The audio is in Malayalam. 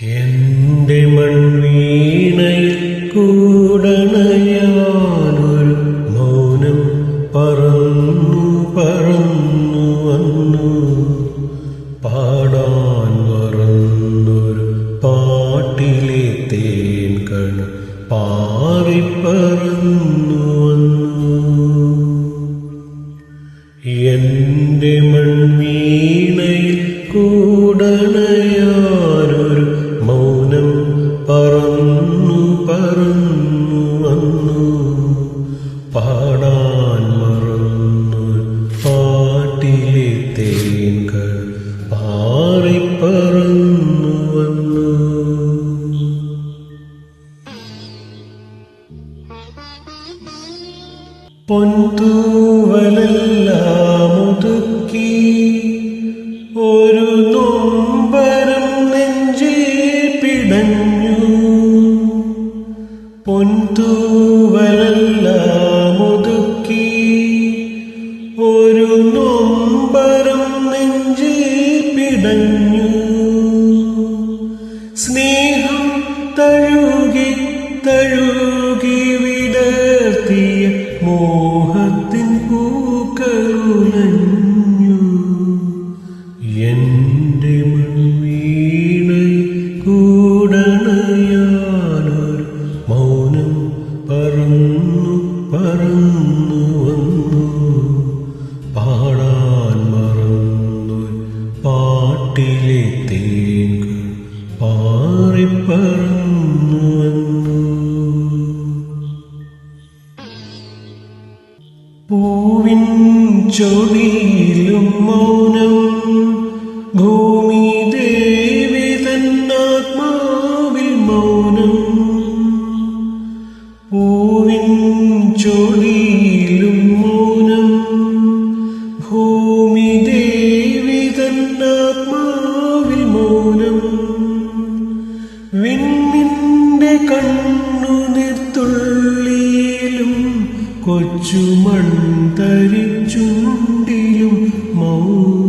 എന്റെ മൺവീണയിൽ കൂടണയാനൊരു മൗനം പറന്നു പറന്നു വന്നു. പാടാൻ മറന്നൊരു പാട്ടിലെ തേൻ കണ് പാറിപ്പറന്നു വന്നു. എന്റെ മൺവീണയിൽ കൂടണയാരൊരു പറന്നു വന്നു പാടാൻ മറന്നു. പാട്ടിലെ തേൻകൾ പാറിപ്പറന്നു വന്നു. പൊന്തൂവലെല്ലാം ഒതുക്കി ഒരു ഒരു നെഞ്ചിൽ പിടഞ്ഞു. സ്നേഹം തഴുകി തഴുകി വിടർത്തിയ പാട്ടിലെ തേൻകൾ പാറിപ്പറന്നു വന്നു. പൂവിൻ ചൊടിയിലും മൗനം ഭൂമി ദേവി തന്നാത്മാവിൽ മൗനം. പൂവിൻ ചൊടിയിലും മൗനം കൊച്ചു തരിച്ചുണ്ടിലും മൗനം